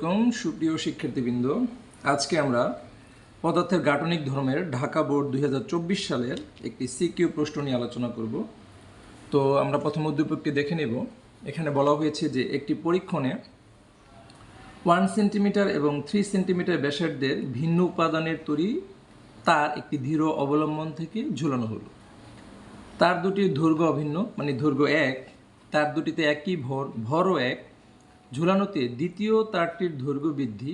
আলাইকুম, সুপ্রিয় শিক্ষার্থীবৃন্দ। আজকে আমরা পদার্থের গাঠনিক ধর্মের ঢাকা বোর্ড দুই হাজার চব্বিশ সালের একটি সিকিউ প্রশ্ন নিয়ে আলোচনা করব। তো আমরা প্রথম উদ্দীপকটি দেখে নেব। এখানে বলা হয়েছে যে একটি পরীক্ষণে ওয়ান সেন্টিমিটার এবং থ্রি সেন্টিমিটার ব্যাসার্ধের ভিন্ন উপাদানের তৈরি তার একটি ধীর অবলম্বন থেকে ঝুলানো হলো। তার দুটি দৈর্ঘ্য অভিন্ন মানে দৈর্ঘ্য এক, তার দুটিতে একই ভর, ভরও এক ঝুলানোতে দ্বিতীয় তারটির দৈর্ঘ্য বৃদ্ধি,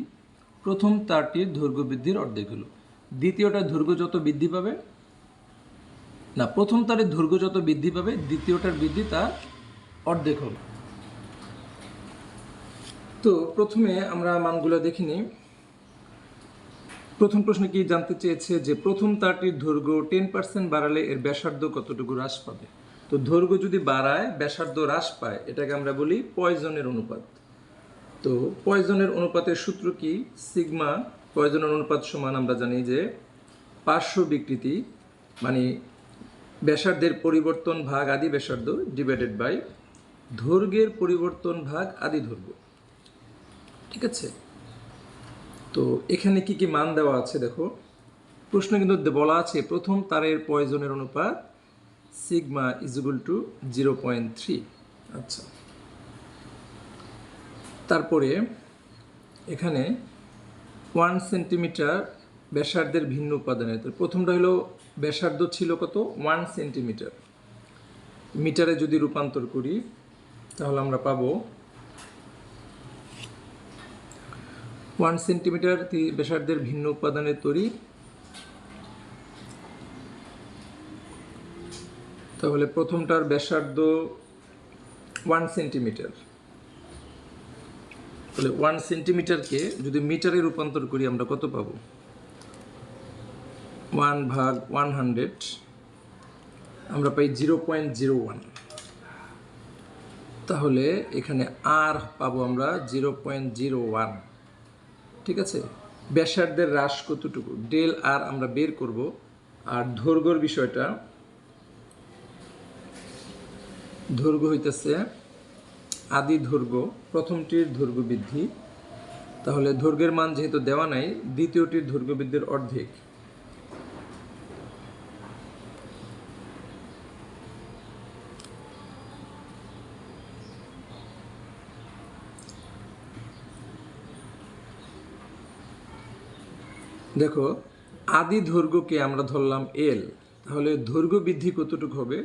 প্রথম তারটির দৈর্ঘ্য বৃদ্ধির অর্ধেক হলো। দ্বিতীয়টার দৈর্ঘ্য যত বৃদ্ধি পাবে, না, প্রথম তারের দৈর্ঘ্য যত বৃদ্ধি পাবে, দ্বিতীয়টার বৃদ্ধি তার অর্ধেক হবে। তো প্রথমে আমরা মানগুলো দেখে নিই। প্রথম প্রশ্ন কি জানতে চেয়েছে যে প্রথম তারটির দৈর্ঘ্য টেন পার্সেন্ট বাড়ালে এর ব্যাসার্ধ কতটুকু হ্রাস পাবে? তো দৈর্ঘ্য যদি বাড়ায়, ব্যাসার্ধ হ্রাস পায়, এটাকে আমরা বলি পয়জনের অনুপাত। তো পয়জনের অনুপাতের সূত্র কি? সিগমা, পয়জনের অনুপাত সমান আমরা জানি যে পার্শ্ব বিকৃতি মানে ব্যাসার্ধের পরিবর্তন ভাগ আদি ব্যাসার্ধ ডিভাইডেড বাই দৈর্ঘ্যের পরিবর্তন ভাগ আদি দৈর্ঘ্য ঠিক আছে? তো এখানে কি কি মান দেওয়া আছে দেখো? প্রশ্ন কিন্তু বলা আছে, প্রথম তারের পয়জনের অনুপাত sigma equal to zero point three আচ্ছা। তারপরে এখানে ওয়ান সেন্টিমিটার ব্যাসার্ধের ভিন্ন উপাদানের প্রথমটা হলো ব্যাসার্ধ ছিল কত? ওয়ান সেন্টিমিটার মিটারে যদি রূপান্তর করি, তাহলে আমরা পাবো ওয়ান সেন্টিমিটার ব্যাসার্ধের ভিন্ন উপাদানের তৈরি। তাহলে প্রথমটার ব্যাসার্ধ ওয়ান সেন্টিমিটার তাহলে ওয়ান সেন্টিমিটারকে যদি মিটারে রূপান্তর করি আমরা কত পাবো? ওয়ান ভাগ ওয়ান হান্ড্রেড আমরা পাই জিরো পয়েন্ট জিরো ওয়ান তাহলে এখানে আর পাবো আমরা জিরো পয়েন্ট জিরো ওয়ান ঠিক আছে? ব্যাসার্ধের হ্রাস কতটুকু? ডেল আর আমরা বের করব। আর দৈর্ঘ্যর বিষয়টা দৈর্ঘ্য হইতেছে আদি দৈর্ঘ্য প্রথমটির দৈর্ঘ্য বৃদ্ধি তাহলে দৈর্ঘ্যের মান যেহেতু দেওয়া নাই, দ্বিতীয়টির দৈর্ঘ্য বৃদ্ধির অর্ধেক। দেখো, আদি দৈর্ঘ্যকে আমরা ধরলাম এল তাহলে দৈর্ঘ্য বৃদ্ধি কতটুকু হবে?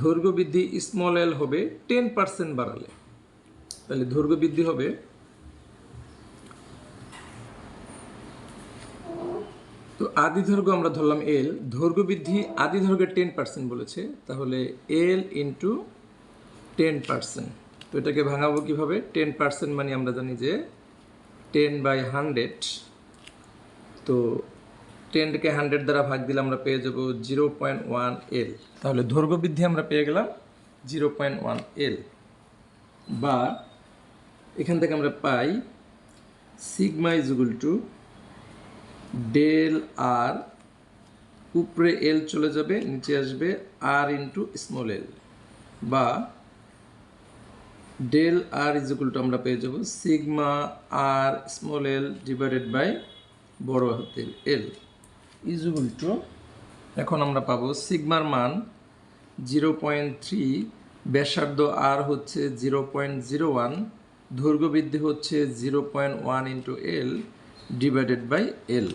দৈর্ঘ্য বৃদ্ধি স্মল এল হবে টেন পার্সেন্ট বাড়ালে। তাহলে দৈর্ঘ্য বৃদ্ধি হবে তো আদি দৈর্ঘ্য আমরা ধরলাম এল দৈর্ঘ্য বৃদ্ধি আদি দৈর্ঘ্যের টেন পার্সেন্ট বলেছে, তাহলে এল ইন্টু টেন পার্সেন্ট তো এটাকে ভাঙাবো কীভাবে? টেন পার্সেন্ট মানে আমরা জানি যে টেন বাই হান্ড্রেড তো টেনকে হান্ড্রেড দ্বারা ভাগ দিলে আমরা পেয়ে যাব জিরো পয়েন্ট ওয়ান এল তাহলে দৈর্ঘ্য বৃদ্ধি আমরা পেয়ে গেলাম জিরো পয়েন্ট ওয়ান এল বা এখান থেকে আমরা পাই sigma equal to del R উপরে এল চলে যাবে, নিচে আসবে আর ইন্টু স্মল এল বা ডেল আর ইজুকুল টু আমরা পেয়ে যাব sigma R small L divided by বড় হাতের এল ইজুগুল টু এখন আমরা পাবো সিগমার মান জিরো পয়েন্ট থ্রি, ব্যাসার্ধ আর হচ্ছে জিরো পয়েন্ট জিরো ওয়ান দৈর্ঘ্য বৃদ্ধি হচ্ছে zero point one into L divided by L.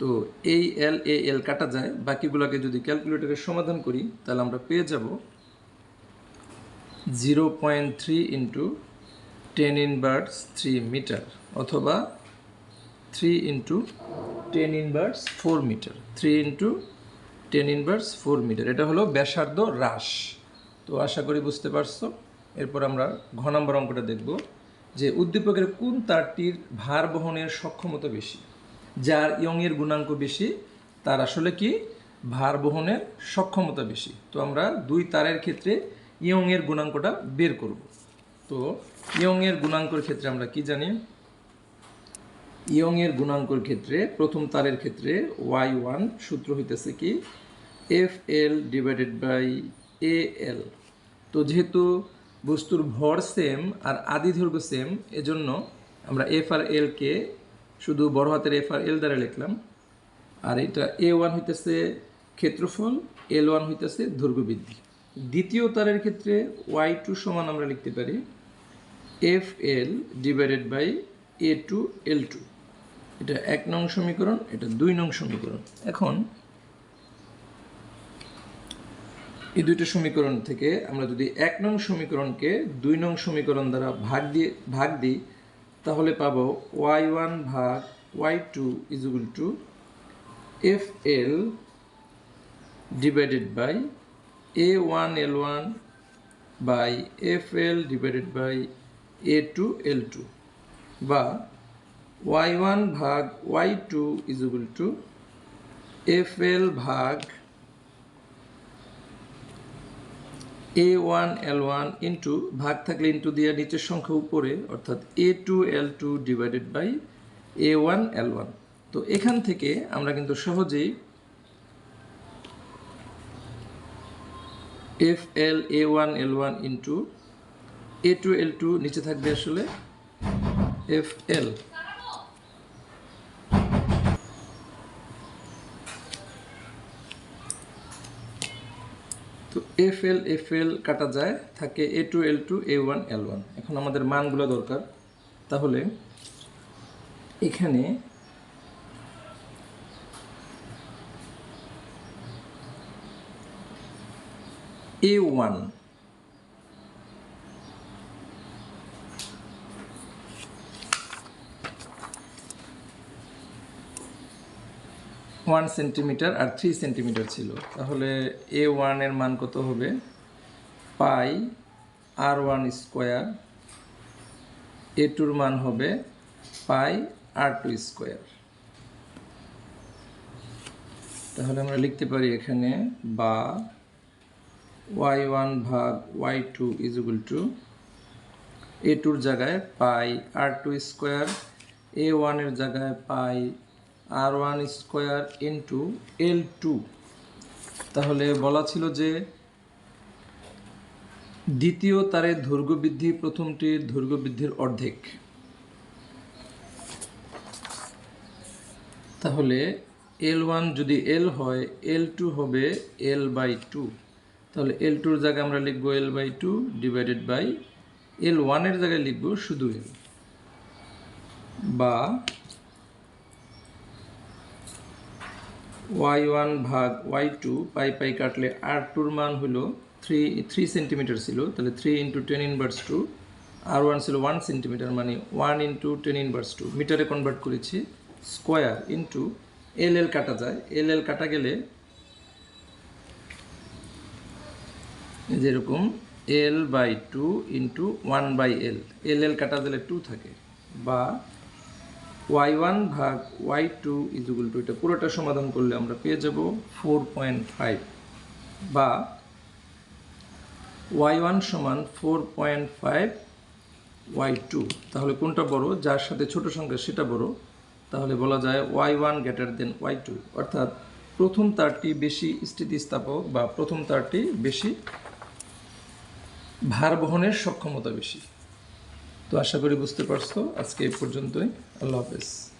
তো এই এল, এ এল কাটা যায়, বাকিগুলোকে যদি ক্যালকুলেটরে সমাধান করি, তাহলে আমরা পেয়ে যাব zero point three into ten inverse three metre, অথবা three into ten inverse four metre three into ten inverse four metre এটা হলো ব্যাসার্ধ হ্রাস। তো আশা করি বুঝতে পারছ। এরপর আমরা ঘ নম্বর অঙ্কটা দেখব যে উদ্দীপকের কোন তারটির ভার বহনের সক্ষমতা বেশি? যার ইয়ংয়ের গুণাঙ্ক বেশি, তার আসলে কি? ভার বহনের সক্ষমতা বেশি। তো আমরা দুই তারের ক্ষেত্রে ইয়ংয়ের গুণাঙ্কটা বের করব। তো ইয়ংয়ের গুণাঙ্কর ক্ষেত্রে আমরা কি জানি? ইয়ং এর গুণাঙ্কর ক্ষেত্রে, প্রথম তারের ক্ষেত্রে ওয়াই ওয়ান সূত্র হইতেছে কি? F L divided by A L তো যেহেতু বস্তুর ভর সেম আর আদি দৈর্ঘ্য সেম এজন্য আমরা এফ আর এলকে শুধু বড় হাতের এফ আর এল দ্বারা লিখলাম। আর এটা এ ওয়ান হইতেছে ক্ষেত্রফল, এল ওয়ান হইতেছে দৈর্ঘ্য বৃদ্ধি দ্বিতীয় তারের ক্ষেত্রে ওয়াই টু সমান আমরা লিখতে পারি F L divided by A two L two. এটা এক নং সমীকরণ, এটা দুই নং সমীকরণ। এখন, এই দুইটা সমীকরণ থেকে আমরা যদি এক নং সমীকরণকে দুই নং সমীকরণ দ্বারা ভাগ দিয়ে, ভাগ দিই, তাহলে পাব ওয়াই ওয়ান ভাগ Y two is equal to F L divided by A one L one by F L divided by A two L two বা ওয়াই ওয়ান ভাগ Y two equal to F L ভাগ A one L one into ভাগ থাকলে into দিয়ে নিচের সংখ্যা উপরে, অর্থাৎ A two L two divided by A one L one তো এখান থেকে আমরা কিন্তু সহজেই F L A one L one into A two L two নিচে থাকবে আসলে F L F L F L কাটা যায়, থাকে A two L two A one L one এখন আমাদের মানগুলো দরকার। তাহলে এখানে এ ওয়ান ওয়ান সেন্টিমিটার আর থ্রি সেন্টিমিটার ছিল। তাহলে এ ওয়ানের মান কত হবে? পাই আর ওয়ান স্কোয়ার। এ টুর মান হবে পাই আর টু স্কোয়ার। তাহলে আমরা লিখতে পারি এখানে বা ওয়াই ওয়ান ভাগ Y two equal to A টুর জায়গায় pi R two square. A ওয়ানের জায়গায় pi R one square into L two তাহলে বলা ছিল যে দ্বিতীয় তারের দৈর্ঘ্য বৃদ্ধি প্রথমটির দৈর্ঘ্য বৃদ্ধির অর্ধেক। তাহলে এল ওয়ান যদি এল হয় এল টু হবে এল বাই টু তাহলে এল টুর জায়গায় আমরা লিখব L by two divided by L ওয়ানের জায়গায় লিখব শুধু এল বা ওয়াই ওয়ান ভাগ ওয়াই টু পাই পাই কাটলে আর টুর মান হলো থ্রি থ্রি সেন্টিমিটার ছিল, তাহলে three into ten inverse two R one ছিল ওয়ান সেন্টিমিটার মানে one into ten inverse two মিটারে কনভার্ট করেছি স্কোয়ার ইন্টু এল এল কাটা যায় এল এল কাটা গেলে যেরকম L by two into one by L L L কাটা দিলে টু থাকে, বা ওয়াই ওয়ান ভাগ ওয়াই টু ইজুগুল টু, এটা পুরোটা সমাধান করলে আমরা পেয়ে যাব ফোর পয়েন্ট ফাইভ বা ওয়াই ওয়ান সমান four point five Y two তাহলে কোনটা বড়? যার সাথে ছোট সংখ্যা সেটা বড়। তাহলে বলা যায় Y one greater than Y two অর্থাৎ প্রথম তারটি বেশি স্থিতিস্থাপক বা প্রথম তারটি বেশি ভার বহনের সক্ষমতা বেশি। তো আশা করি বুঝতে পারছ। আজকে এই পর্যন্তই। আল্লাহ হাফেজ।